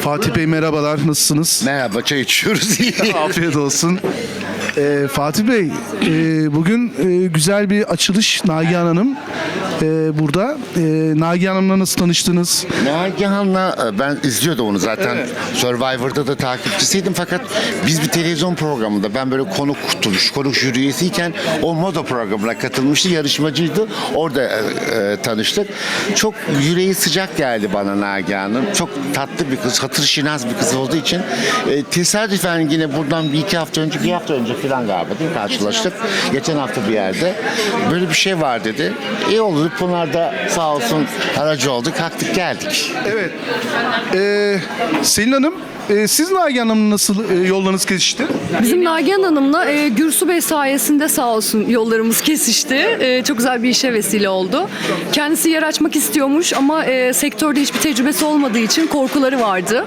Fatih Bey merhabalar, nasılsınız? Merhaba çay içiyoruz. Afiyet olsun. Ee, Fatih Bey, e, bugün e, güzel bir açılış Nagihan Hanım e, burada. E, Nagihan Hanım'la nasıl tanıştınız? Nagihan'la e, ben izliyordum onu zaten. Survivor'da da takipçisiydim fakat biz bir televizyon programında ben böyle konuk tutuş, konuk jüri üyesiyken o moda programına katılmıştı. Yarışmacıydı. Orada e, e, tanıştık. Çok yüreği sıcak geldi bana Nagihan'ın. Çok tatlı bir kız, hatır şinas bir kız olduğu için e, tesadüfen yine buradan bir iki hafta önce, bir hafta önce falan galiba değil mi? karşılaştık. Geçen hafta bir yerde. Böyle bir şey var dedi. İyi oldu. Pınar da sağ olsun aracı oldu. Kalktık geldik. Evet. Ee, Selin Hanım, e, siz Nagihan Hanım'la nasıl e, yollarınız kesişti? Bizim Nagihan Hanım'la e, Gürsü Bey sayesinde sağ olsun yollarımız kesişti. E, çok güzel bir işe vesile oldu. Kendisi yer açmak istiyormuş ama e, sektörde hiçbir tecrübesi olmadığı için korkuları vardı.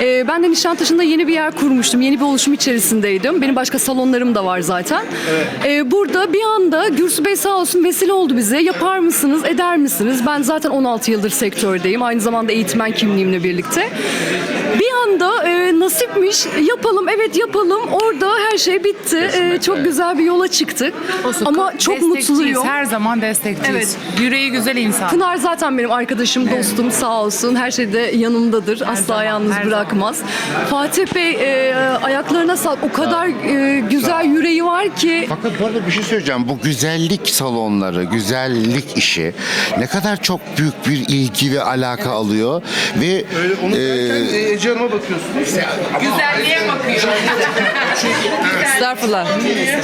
E, ben de Nişantaşı'nda yeni bir yer kurmuştum. Yeni bir oluşum içerisindeydim. Benim başka salonlarım da var zaten. E, burada bir anda Gürsü Bey sağ olsun vesile oldu bize. Yapar mısınız, eder misiniz? Ben zaten 16 yıldır sektördeyim. Aynı zamanda eğitmen kimliğimle birlikte. Bir anda e, nasipmiş. Yapalım evet yapalım. Orada her şey bitti. E, çok güzel bir yola çıktık. Olsun, ama çok destekçiyiz, mutluyum Her zaman destekçiyiz. Yüreği güzel insan. Pınar zaten benim arkadaşım dostum. Sağ olsun. Her şeyde yanımdadır. Asla zaman, yalnız her bırakmaz. Fatih Bey e, ayaklarına sağlık. O kadar e, güzel yüreği var ki. Fakat bu arada bir şey söyleyeceğim. Bu güzellik salonları, güzellik işi ne kadar çok büyük bir ilgi ve alaka alıyor. Ve Öyle onu e, derken e, Ece Hanım'a bakıyorsunuz. Güzelliğe bakıyor. estağfurullah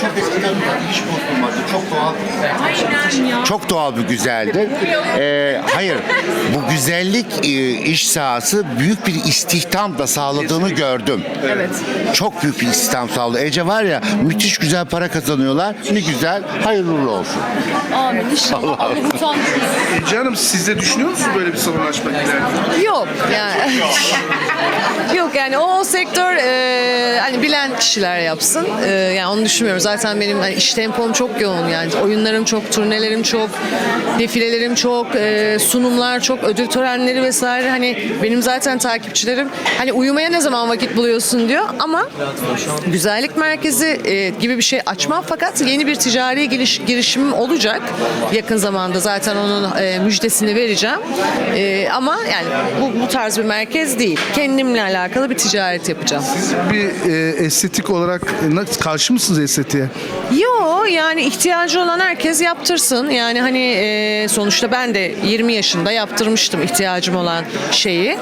çok eskiden hiç bozulmadı. Çok doğal. Çok doğal bir güzeldi. Ee, hayır, bu güzellik e, iş sahası büyük bir istihdam da sağladığını gördüm. evet Çok büyük bir istihdam sağladı. Ece var ya müthiş güzel para kazanıyorlar. Ne güzel. Hayırlı olsun. amin inşallah Allah utandırmasın. Ece Hanım siz de düşünüyor musunuz böyle bir salon açmak ileride? Yok yani. Yok yani o, o sektör e, hani bilen kişiler yapsın. E, yani onu düşünmüyorum. Zaten benim hani iş tempom çok yoğun yani. Oyunlarım çok, turnelerim çok, defilelerim çok, e, sunumlar çok, ödül törenleri vesaire. Hani benim zaten takipçilerim hani uyumaya ne zaman vakit buluyorsun diyor ama güzellik merkezi e, gibi bir şey açmam fakat yeni bir ticari giriş, girişimim olacak. Yakın zamanda zaten onun e, müjdesini vereceğim. E, ama yani bu, bu tarz bir merkez değil. Kendimle alakalı bir ticaret yapacağım. Siz bir e, estetik olarak karşı mısınız estetiğe? Yo yani ihtiyacı olan herkes yaptırsın. Yani hani e, sonuçta ben de 20 yaşında yaptırmıştım ihtiyacım olan şeyi.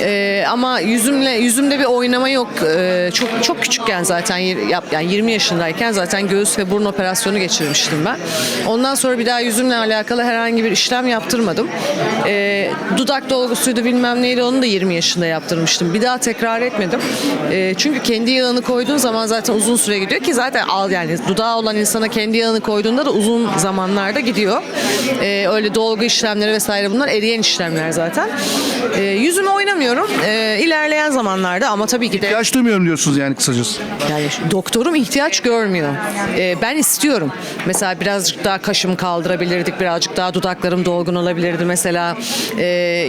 E, ama yüzümle yüzümde bir oynama yok. E, çok çok küçükken zaten yap yani 20 yaşındayken zaten göğüs ve burun operasyonu geçirmiştim ben. Ondan sonra bir daha yüzümle alakalı herhangi bir işlem yaptırmadım. E, dudak dolgusuydu bilmem neydi onu da 20 yaşında yaptırmıştım. Bir daha tekrar etmedim. E, çünkü kendi yağını koyduğun zaman zaten uzun süre gidiyor ki zaten al yani dudağı olan insana kendi yağını koyduğunda da uzun zamanlarda gidiyor. E, öyle dolgu işlemleri vesaire bunlar eriyen işlemler zaten. E, yüzüme oynamıyorum. E, ilerleyen zamanlarda ama tabii ki de İhtiyaç duymuyorum diyorsunuz yani kısacası. yani doktorum ihtiyaç görmüyor. Ee, ben istiyorum. Mesela birazcık daha kaşımı kaldırabilirdik, birazcık daha dudaklarım dolgun olabilirdi mesela. Ee,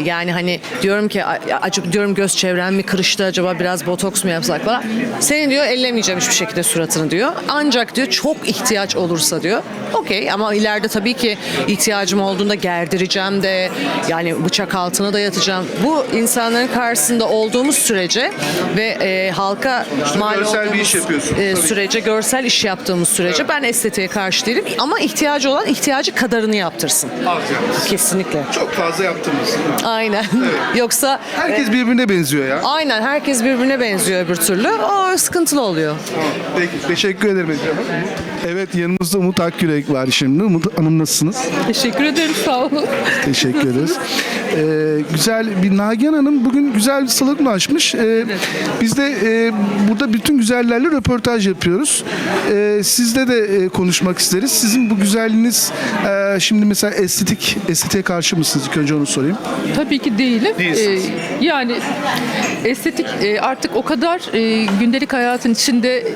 yani hani diyorum ki "A- acaba diyorum göz çevrem mi kırıştı acaba biraz botoks mu yapsak falan. Senin diyor ellemeyeceğim hiçbir şekilde suratını diyor. Ancak diyor çok ihtiyaç olursa diyor. Okey ama ileride tabii ki ihtiyacım olduğunda gerdireceğim de yani bıçak altına da yatacağım. Bu insanların karşısında olduğumuz sürece ve e, halka mal görsel bir iş yapıyorsun, e, sürece, görsel iş yaptığımız sürece ben estetiğe karşı değilim. Ama ihtiyacı olan ihtiyacı kadarını yaptırsın. Az. Kesinlikle. Çok fazla yaptınız. Aynen. Yoksa Herkes birbirine benziyor ya. aynen herkes birbirine benziyor öbür türlü. O sıkıntılı oluyor. Peki teşekkür ederim. Evet yanımızda Umut Akgürek var şimdi. Umut Hanım nasılsınız? teşekkür ederim sağ olun Teşekkür ederiz. Ee, güzel bir Nagihan Hanım bugün güzel bir salon açmış. Ee, biz de e, burada bütün güzellerle röportaj yapıyoruz. Ee, sizle de e, konuşmak isteriz. Sizin bu güzelliğiniz e, şimdi mesela estetik estetiğe karşı mısınız? İlk önce onu sorayım. Tabii ki değilim. Değilsiniz. Ee, yani estetik e, artık o kadar e, gündelik hayatın içinde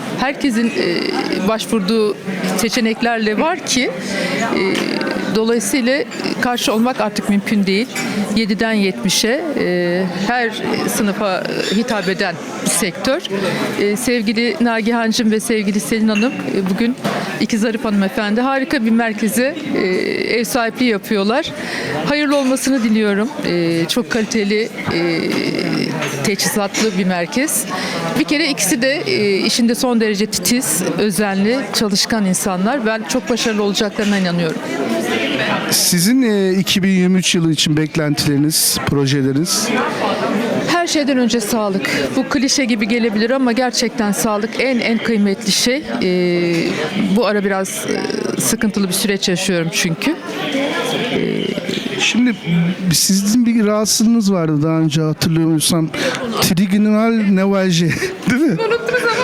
herkesin e, başvurduğu seçeneklerle var ki e, dolayısıyla karşı olmak artık mümkün değil. 7'den 70'e e, her sınıfa hitap eden bir sektör. E, sevgili Nagihan'cığım ve sevgili Selin Hanım bugün İkiz Arif Hanımefendi harika bir merkeze ev sahipliği yapıyorlar. Hayırlı olmasını diliyorum. Çok kaliteli, teçhizatlı bir merkez. Bir kere ikisi de e, işinde son derece titiz, özenli, çalışkan insanlar. Ben çok başarılı olacaklarına inanıyorum. Sizin e, 2023 yılı için beklentileriniz, projeleriniz? Her şeyden önce sağlık. Bu klişe gibi gelebilir ama gerçekten sağlık en en kıymetli şey. Ee, bu ara biraz e, sıkıntılı bir süreç yaşıyorum çünkü. Şimdi sizin bir rahatsızlığınız vardı daha önce hatırlıyorsam. Trigeminal nevralji değil mi?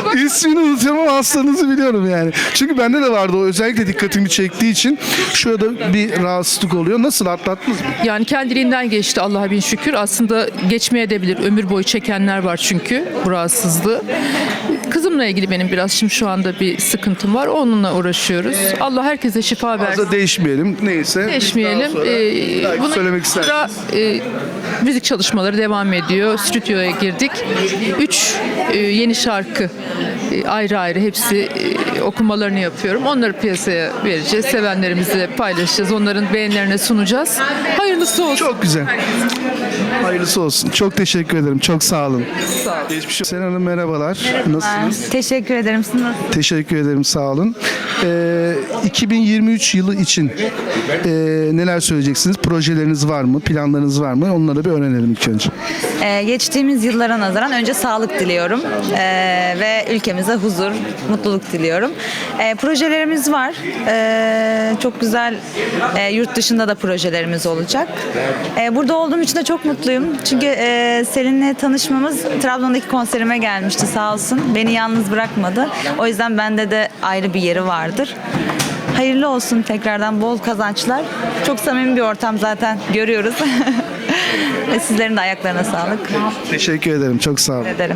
Bak. İsmini unutuyorum ama hastanızı biliyorum yani. Çünkü bende de vardı o özellikle dikkatimi çektiği için şurada bir rahatsızlık oluyor. Nasıl atlattınız mı? Yani kendiliğinden geçti Allah'a bin şükür. Aslında geçmeye edebilir. Ömür boyu çekenler var çünkü bu rahatsızlığı. Kızımla ilgili benim biraz şimdi şu anda bir sıkıntım var. Onunla uğraşıyoruz. Allah herkese şifa versin. Fazla değişmeyelim. Neyse. Değişmeyelim. Ee, bunun söylemek istersiniz. sonra, e, müzik çalışmaları devam ediyor. Stüdyoya girdik. Üç e, yeni şarkı ayrı ayrı hepsi e, okumalarını yapıyorum. Onları piyasaya vereceğiz. Sevenlerimizle paylaşacağız. Onların beğenilerine sunacağız. Hayırlısı olsun. Çok güzel. Hayırlısı olsun. Çok teşekkür ederim. Çok sağ olun. Sağ olun. Geçmiş olsun. Hanım merhabalar. Nasılsınız? Teşekkür ederim. Siz nasılsınız? Teşekkür ederim. Sağ olun. Ee, 2023 yılı için ee, neler söyleyeceksiniz? Projeleriniz var mı? Planlarınız var mı? Onları bir öğrenelim ilk önce. Ee, geçtiğimiz yıllara nazaran önce sağlık diliyorum Ee, ve ülkemize huzur, mutluluk diliyorum. Ee, projelerimiz var. Ee, çok güzel e, yurt dışında da projelerimiz olacak. Ee, burada olduğum için de çok mutluyum. Çünkü e, Selin'le tanışmamız Trabzon'daki konserime gelmişti sağ olsun. Beni yalnız bırakmadı. O yüzden bende de ayrı bir yeri vardır. Hayırlı olsun tekrardan bol kazançlar. Çok samimi bir ortam zaten görüyoruz. Ve sizlerin de ayaklarına sağlık. Teşekkür ederim. Çok sağ olun. ederim.